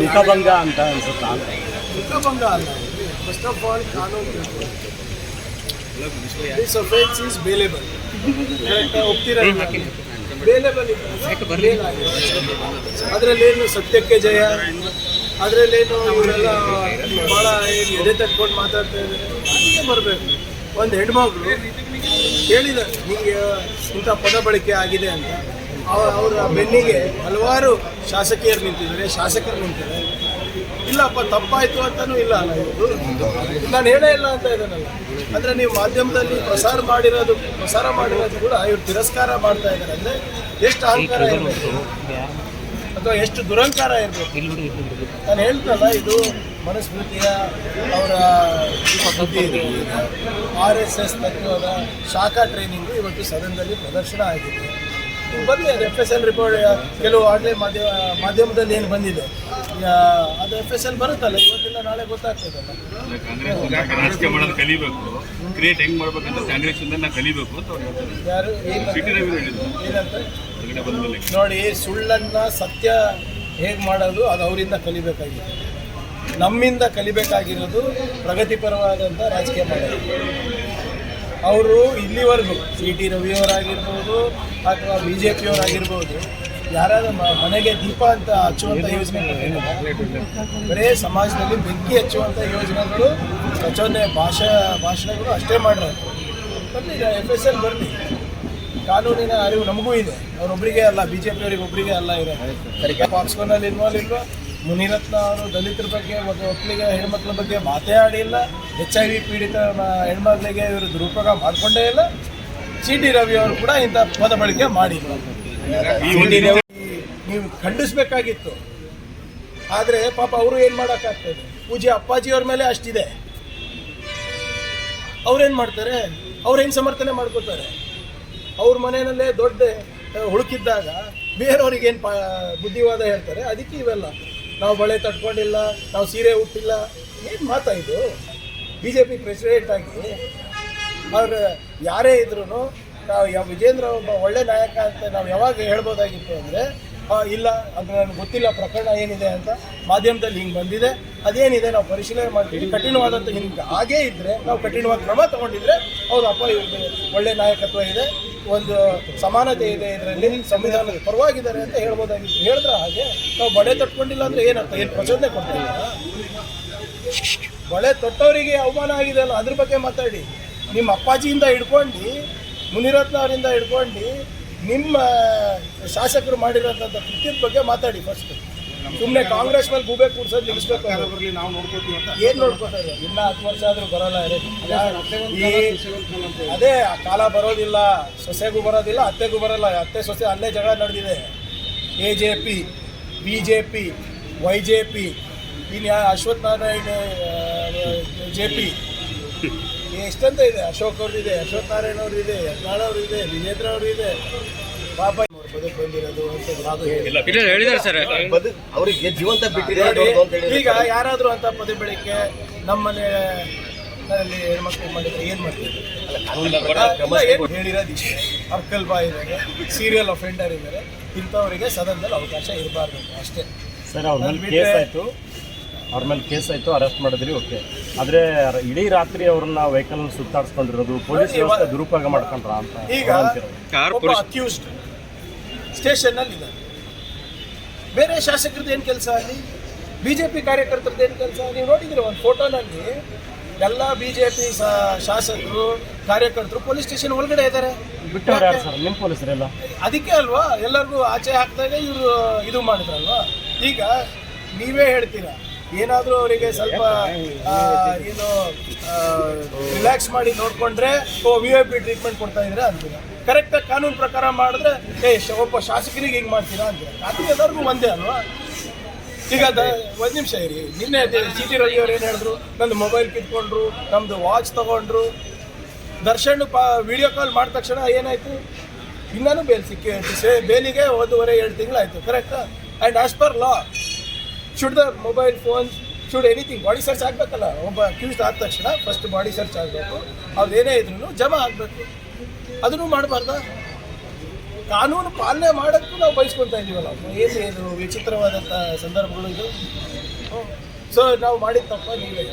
ಮುಖಭಂಗ ಅಂತ ಅನ್ಸುತ್ತಾ? ಮುಖಭಂಗ ಅಲ್ಲ. ಫಸ್ಟ್ ಆಫ್ ಆಲ್ ಕಾನೂನು ದಿಸ್ ಅಫೆನ್ಸ್ ಈಸ್ ಬೇಲೇಬಲ್ ಒಪ್ತೀರ ಬೇಲೇಬಲ್ ಅದರಲ್ಲೇನು ಸತ್ಯಕ್ಕೆ ಜಯ? ಅದರಲ್ಲೇನು ಇವರೆಲ್ಲ ಭಾಳ ಎದೆ ತಟ್ಕೊಂಡು ಮಾತಾಡ್ತಾ ಇದ್ದಾರೆ? ಅದಕ್ಕೆ ಬರಬೇಕು. ಒಂದು ಹೆಣ್ಮಗಳು ಹೇಳಿದ್ದಾರೆ ನಿಮಗೆ ಇಂಥ ಪದ ಬಳಕೆ ಆಗಿದೆ ಅಂತ. ಅವರ ಬೆನ್ನಿಗೆ ಹಲವಾರು ಶಾಸಕಿಯರು ನಿಂತಿದ್ದಾರೆ ಶಾಸಕರು ನಿಂತಿದ್ದಾರೆ. ಇಲ್ಲಪ್ಪ ತಪ್ಪಾಯ್ತು ಅಂತಲೂ ಇಲ್ಲ ಅಲ್ಲ ಇದು. ನಾನು ಹೇಳೇ ಇಲ್ಲ ಅಂತ ಇದ್ದಾನಲ್ಲ. ಅಂದ್ರೆ ನೀವು ಮಾಧ್ಯಮದಲ್ಲಿ ಪ್ರಸಾರ ಮಾಡಿರೋದು ಪ್ರಸಾರ ಮಾಡಿರೋದು ಕೂಡ ಇವ್ರು ತಿರಸ್ಕಾರ ಮಾಡ್ತಾ ಇದ್ದಾರೆ. ಅಂದ್ರೆ ಎಷ್ಟು ಅಹಂಕಾರ ಇರಬೇಕು? ಅಥವಾ ಎಷ್ಟು ದುರಂಕಾರ ಇರಬೇಕು? ನಾನು ಹೇಳ್ತಲ್ಲ ಇದು ಮನುಸ್ಮೃತಿಯ ಅವರ ಆರ್ ಎಸ್ ಎಸ್ ತತ್ವದ ಶಾಖಾ ಟ್ರೈನಿಂಗು ಇವತ್ತು ಸದನದಲ್ಲಿ ಪ್ರದರ್ಶನ ಆಗಿದೆ. ನೀವು ಬರಲಿ ಅದು ಎಫ್ ಎಸ್ ಎಲ್ ರಿಪೋರ್ಟ್ ಕೆಲವು ಆನ್ಲೈನ್ ಮಾಧ್ಯಮ ಮಾಧ್ಯಮದಲ್ಲಿ ಏನು ಬಂದಿದೆ. ಅದು ಎಫ್ ಎಸ್ ಎಲ್ ಬರುತ್ತಲ್ಲ ಇವತ್ತಿಲ್ಲ ನಾಳೆ ಗೊತ್ತಾಗ್ತದಲ್ಲ. ಕಾಂಗ್ರೆಸ್ ರಾಜಕೀಯ ಮಾಡೋದು ಕಲಿಬೇಕು. ಕ್ರಿಯೇಟ್ ಹೆಂಗ್ ಮಾಡ್ಬೇಕಂತ ಕಲಿಬೇಕು ಅಂತ ಯಾರು? ಏನಂತ? ನೋಡಿ ಸುಳ್ಳನ್ನ ಸತ್ಯ ಹೇಗೆ ಮಾಡೋದು ಅದು ಅವರಿಂದ ಕಲಿಬೇಕಾಗಿದೆ. ನಮ್ಮಿಂದ ಕಲಿಬೇಕಾಗಿರೋದು ಪ್ರಗತಿಪರವಾದಂಥ ರಾಜಕೀಯ ಮಾಡೋದು. ಅವರು ಇಲ್ಲಿವರೆಗೂ ಸಿ ಟಿ ರವಿಯವರಾಗಿರ್ಬೋದು ಅಥವಾ ಬಿ ಜೆ ಪಿಯವರಾಗಿರ್ಬೋದು ಯಾರಾದ್ರೂ ಮನೆಗೆ ದೀಪ ಅಂತ ಹಚ್ಚುವಂಥ ಯೋಜನೆ ಬರೇ ಸಮಾಜದಲ್ಲಿ ಬೆಂಕಿ ಹಚ್ಚುವಂಥ ಯೋಜನೆಗಳು ಪ್ರಚೋದನೆ ಭಾಷಾ ಭಾಷಣಗಳು ಅಷ್ಟೇ ಮಾಡಿರೋದು ಬನ್ನಿ ಎಫ್ ಎಸ್ ಎಲ್ ಬರಲಿ ಕಾನೂನಿನ ಅರಿವು ನಮಗೂ ಇದೆ. ಅವರೊಬ್ಬರಿಗೆ ಅಲ್ಲ ಬಿ ಜೆ ಪಿಯವರಿಗೆ ಒಬ್ಬರಿಗೆ ಅಲ್ಲ ಇದೆ ಪಾಕ್ಸ್ಕೋನಲ್ಲಿ ಇನ್ವಾಲ್ವ್ ಇಲ್ವಾ? ಮುನಿರತ್ನ ಅವರು ದಲಿತರ ಬಗ್ಗೆ ಮತ್ತು ಒಕ್ಕಲಿಗ ಹೆಣ್ಮಕ್ಳ ಬಗ್ಗೆ ಮಾತೇ ಆಡಿಲ್ಲ ಎಚ್ ಐ ವಿ ಪೀಡಿತ ಹೆಣ್ಮಕ್ಳಿಗೆ ಇವರು ದುರುಪಯೋಗ ಮಾಡಿಕೊಂಡೇ ಇಲ್ಲ. ಸಿ ಟಿ ರವಿ ಅವರು ಕೂಡ ಇಂಥ ಪದ ಬಳಕೆ ಮಾಡಿಲ್ಲ ಒಂದು ನೀವು ಖಂಡಿಸ್ಬೇಕಾಗಿತ್ತು. ಆದರೆ ಪಾಪ ಅವರು ಏನು ಮಾಡೋಕ್ಕಾಗ್ತದೆ? ಪೂಜೆ ಅಪ್ಪಾಜಿಯವ್ರ ಮೇಲೆ ಅಷ್ಟಿದೆ. ಅವ್ರೇನು ಮಾಡ್ತಾರೆ? ಅವ್ರೇನು ಸಮರ್ಥನೆ ಮಾಡ್ಕೋತಾರೆ? ಅವ್ರ ಮನೆಯಲ್ಲೇ ದೊಡ್ಡ ಹುಡುಕಿದ್ದಾಗ ಬೇರೆಯವ್ರಿಗೆ ಏನು ಪಾ ಬುದ್ಧಿವಾದ ಹೇಳ್ತಾರೆ? ಅದಕ್ಕೆ ಇವೆಲ್ಲ. ನಾವು ಬಳೆ ತಟ್ಕೊಂಡಿಲ್ಲ, ನಾವು ಸೀರೆ ಉಟ್ಟಿಲ್ಲ. ಏನು ಮಾತಾ ಇದು? ಬಿ ಜೆ ಪಿ ಪ್ರೆಸಿಡೆಂಟ್ ಆಗಿ, ಅವ್ರು ಯಾರೇ ಇದ್ರೂ ನಾವು ಯಾವ ವಿಜೇಂದ್ರ ಒಬ್ಬ ಒಳ್ಳೆ ನಾಯಕ ಅಂತ ನಾವು ಯಾವಾಗ ಹೇಳ್ಬೋದಾಗಿತ್ತು ಅಂದರೆ ಇಲ್ಲ ಅದು ನನಗೆ ಗೊತ್ತಿಲ್ಲ ಪ್ರಕರಣ ಏನಿದೆ ಅಂತ ಮಾಧ್ಯಮದಲ್ಲಿ ಹಿಂಗೆ ಬಂದಿದೆ. ಅದೇನಿದೆ ನಾವು ಪರಿಶೀಲನೆ ಮಾಡ್ತೀವಿ. ಕಠಿಣವಾದಂಥ ಹಿಂಗೆ ಹಾಗೇ ಇದ್ದರೆ ನಾವು ಕಠಿಣವಾದ ಕ್ರಮ ತಗೊಂಡಿದ್ರೆ ಅಪ್ಪ ಇವ್ರಿಗೆ ಒಳ್ಳೆ ನಾಯಕತ್ವ ಇದೆ. ಒಂದು ಸಮಾನತೆ ಇದೆ ಇದರಲ್ಲಿ, ಸಂವಿಧಾನದ ಪರವಾಗಿದ್ದಾರೆ ಅಂತ ಹೇಳ್ಬೋದಾಗಿತ್ತು. ಹೇಳಿದ್ರೆ ಹಾಗೆ, ನಾವು ಬಳೆ ತಟ್ಕೊಂಡಿಲ್ಲ ಅಂದರೆ ಏನಂತ ಏನು ಪ್ರಚೋದನೆ ಕೊಡ್ತಿಲ್ಲ? ಬಳೆ ತೊಟ್ಟವರಿಗೆ ಅವಮಾನ ಆಗಿದೆ ಅಲ್ಲ, ಅದ್ರ ಬಗ್ಗೆ ಮಾತಾಡಿ. ನಿಮ್ಮ ಅಪ್ಪಾಜಿಯಿಂದ ಹಿಡ್ಕೊಂಡು, ಮುನಿರತ್ನ ಅವರಿಂದ ಹಿಡ್ಕೊಂಡು, ನಿಮ್ಮ ಶಾಸಕರು ಮಾಡಿರೋಂಥ ಕೃತ್ಯದ ಬಗ್ಗೆ ಮಾತಾಡಿ ಫಸ್ಟ್ ಸುಮ್ಮನೆ ಕಾಂಗ್ರೆಸ್ ಮೇಲೆ ಗೂಬೆ ಕೂಡ್ಸೋದು ನಿಲ್ಲಿಸ್ಬೇಕು. ಬರಲಿ ನಾವು ನೋಡ್ಕೋತೀವಿ ಅಂತ? ಏನು ನೋಡ್ಕೋತಾರೆ ಇಲ್ಲ ಹತ್ತು ವರ್ಷ ಆದ್ರೂ ಬರಲ್ಲ ಅದೇ ಆ ಕಾಲ ಬರೋದಿಲ್ಲ ಸೊಸೆಗೂ ಬರೋದಿಲ್ಲ ಅತ್ತೆಗೂ ಬರಲ್ಲ. ಅತ್ತೆ ಸೊಸೆ ಅಲ್ಲೇ ಜಗಳ ನಡೆದಿದೆ. A J P B J P Y J P ಇನ್ನು ಅಶ್ವಥ್ ನಾರಾಯಣ ಜೆ ಪಿ. ಎಷ್ಟಂತ ಇದೆ? ಅಶೋಕ್ ಅವ್ರದ್ದು ಅಶ್ವಥ್ ನಾರಾಯಣ ಅವ್ರದ್ದು ಇದೆ ಯತ್ನಾಳ್ ಅವ್ರದ್ದು ಇದೆ ವಿಜೇಂದ್ರ ಅವ್ರದ್ದು ಇದೆ. ಪಾಪ ಬದುಕು ಬಂದಿರೋದು ಅಂತ ಹೇಳಿದ್ದಾರೆ ಸರ್. ಅವರಿಗೆ ಜೀವಂತ ಬಿಟ್ಟಿದೆ ನೋಡಿ, ಅಂತ ಹೇಳಿ ಈಗ ಯಾರಾದರೂ ಅಂತ ಪದ ಬೆಳಿಗ್ಗೆ ನಮ್ಮನೆ ಮನೆಯಲ್ಲಿ ಹೆಣ್ಮಕ್ಳು ಮಾಡಿದ್ರೆ ಏನು ಮಾಡ್ತೀವಿ ಇಲ್ಲ, ಏನ್ ಹೇಳಿರೋದು ಇಷ್ಟೇ. ಅರ್ಕಲ್ ಬಾಯ್ ಇದ್ದಾರೆ ಸೀರಿಯಲ್ ಅಫೆಂಡರ್ ಇದ್ದಾರೆ. ಇಂಥವರಿಗೆ ಸದನದಲ್ಲಿ ಅವಕಾಶ ಇರಬಾರ್ದು ಅಷ್ಟೇ. ಸರ್ ಅವ್ರ ಮೇಲೆ ಕೇಸ್ ಆಯಿತು. ಅವ್ರ ಮೇಲೆ ಕೇಸ್ ಆಯಿತು ಅರೆಸ್ಟ್ ಮಾಡಿದ್ರಿ ಓಕೆ. ಆದರೆ ಇಡೀ ರಾತ್ರಿ ಅವ್ರನ್ನ ವೆಹಿಕಲ್ ಸುತ್ತಾಡಿಸ್ಕೊಂಡಿರೋದು ಪೊಲೀಸ್ ವ್ಯವಸ್ಥೆ ದುರುಪಯೋಗ ಮಾಡ್ಕೊಂಡ್ರ ಅಂತ ಈಗ ಅಕ್ಯೂಸ್ಡ್ ಸ್ಟೇಷನ್ನಲ್ಲಿ ಇದ್ದಾರೆ. ಬೇರೆ ಶಾಸಕರದ್ದು ಏನು ಕೆಲಸ ಅಲ್ಲಿ? ಬಿ ಜೆ ಪಿ ಕಾರ್ಯಕರ್ತರದ್ದು ಏನು ಕೆಲಸ? ನೀವು ನೋಡಿದ್ರೆ ಒಂದು ಫೋಟೋನಲ್ಲಿ ಎಲ್ಲ ಬಿ ಜೆ ಪಿ ಶಾಸಕರು ಕಾರ್ಯಕರ್ತರು ಪೊಲೀಸ್ ಸ್ಟೇಷನ್ ಒಳಗಡೆ ಇದ್ದಾರೆ. ಬಿಟ್ಟು ಸರ್? ನಿಮ್ಮ ಪೊಲೀಸರೆಲ್ಲ? ಅದಕ್ಕೆ ಅಲ್ವಾ? ಎಲ್ಲರಿಗೂ ಆಚೆ ಹಾಕಿದಾಗ ಇವರು ಇದು ಮಾಡಿದ್ರಲ್ವಾ? ಈಗ ನೀವೇ ಹೇಳ್ತೀರಾ? ಏನಾದರೂ ಅವರಿಗೆ ಸ್ವಲ್ಪ ಏನು ರಿಲ್ಯಾಕ್ಸ್ ಮಾಡಿ ನೋಡಿಕೊಂಡ್ರೆ ಓ ವಿ ಐ ಪಿ ಟ್ರೀಟ್ಮೆಂಟ್ ಕೊಡ್ತಾ ಇದ್ರೆ ಅಂತೀರಾ? ಕರೆಕ್ಟಾಗಿ ಕಾನೂನು ಪ್ರಕಾರ ಮಾಡಿದ್ರೆ, ಏ, ಒಬ್ಬ ಶಾಸಕನಿಗೆ ಹಿಂಗೆ ಮಾಡ್ತೀರಾ ಅಂತ ಅದು ಎಲ್ಲರಿಗೂ ಒಂದೇ ಅಲ್ವಾ? ಈಗ ಅದ ಒಂದು ನಿಮಿಷ ಇರಿ. ನಿನ್ನೆ ಸಿ ಟಿ ರವಿ ಅವ್ರು ಏನು ಹೇಳಿದ್ರು? ನಂದು ಮೊಬೈಲ್ ಕಿತ್ಕೊಂಡ್ರು ನಮ್ಮದು ವಾಚ್ ತಗೊಂಡ್ರು. ದರ್ಶನ್ ಪಾ ವಿಡಿಯೋ ಕಾಲ್ ಮಾಡಿದ ತಕ್ಷಣ ಏನಾಯಿತು? ಇನ್ನೂ ಬೇಲ್ ಸಿಕ್ಕಿ, ಸೇ, ಬೇಲಿಗೆ ಒಂದೂವರೆ, ಎರಡು ತಿಂಗಳಾಯಿತು correct and as per law should the mobile phone should anything body search ಆಗಬೇಕಲ್ಲ? ಒಬ್ಬ ಅಕ್ಯೂಸ್ಡ್ ಆದ ತಕ್ಷಣ ಫಸ್ಟ್ ಬಾಡಿ ಸರ್ಚ್ ಆಗಬೇಕು. ಅವ್ರು ಏನೇ ಇದ್ರು ಜಮಾ ಆಗಬೇಕು. ಅದನ್ನು ಮಾಡಬಾರ್ದ? ಕಾನೂನು ಪಾಲನೆ ಮಾಡೋಕ್ಕೂ ನಾವು ಬಯಸ್ಕೊತಾ ಇದೀವಲ್ಲ ಏನು ಏನು ವಿಚಿತ್ರವಾದಂಥ ಸಂದರ್ಭಗಳು ಇದು? ಸೊ ನಾವು ಮಾಡಿದ ತಪ್ಪ ನೀವೇ.